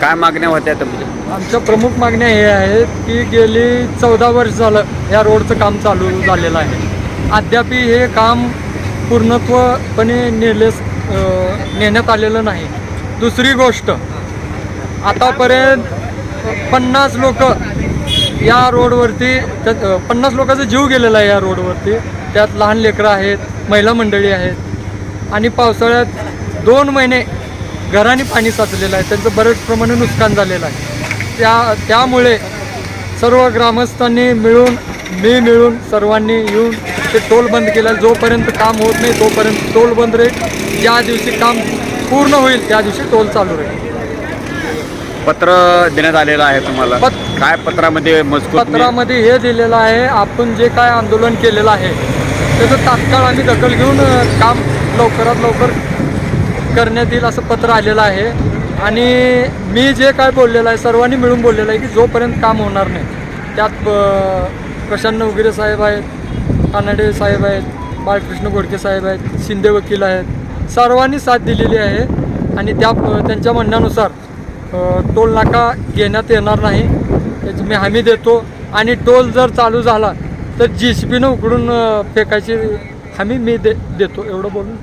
काय मागण्या होत्या तुमच्या? आमच्या प्रमुख मागण्या हे आहेत की गेली चौदा वर्ष झालं या रोडचं काम चालू झालेलं आहे. अद्याप हे काम पूर्णत्वपणे नेलेस अं, नेण्यात आलेलं नाही. दुसरी गोष्ट आतापर्यंत पन्नास लोक या रोडवरती त्यात अं, पन्नास लोकांचा जीव गेलेला आहे या रोडवरती. त्यात लहान लेकरं आहेत महिला मंडळी आहेत. आणि पावसाळ्यात दोन महिने घराने पाणी साचलेलं आहे. त्यांचं बरेच प्रमाणे नुकसान झालेलं आहे. त्या त्यामुळे सर्व ग्रामस्थांनी मिळून मी मिळून सर्वांनी येऊन ते टोल बंद केलं. जोपर्यंत काम होत नाही तोपर्यंत टोल बंद राहील. ज्या दिवशी काम पूर्ण होईल त्या दिवशी टोल चालू राहील. पत्र देण्यात आलेलं आहे तुम्हाला? पत- काय पत्रामध्ये मजकूर पत्रामध्ये हे दिलेलं आहे आपण जे काय आंदोलन केलेलं आहे त्याचं तात्काळ आम्ही दखल घेऊन काम लवकरात लवकर करण्यात येईल असं पत्र आलेलं आहे. आणि मी जे काय बोललेलं आहे सर्वांनी मिळून बोललेलं आहे की जोपर्यंत काम होणार नाही त्यात अ, प्रशांत वगैरे साहेब आहेत कानडे साहेब आहेत बाळकृष्ण घोडके साहेब आहेत शिंदे वकील आहेत सर्वांनी साथ दिलेली आहे. आणि त्या त्यांच्या म्हणण्यानुसार टोल नाका घेण्यात येणार नाही याची मी हमी देतो. आणि टोल जर चालू झाला तर जी सी पीनं उकडून फेकायची हमी मी दे देतो. एवढं बोलून.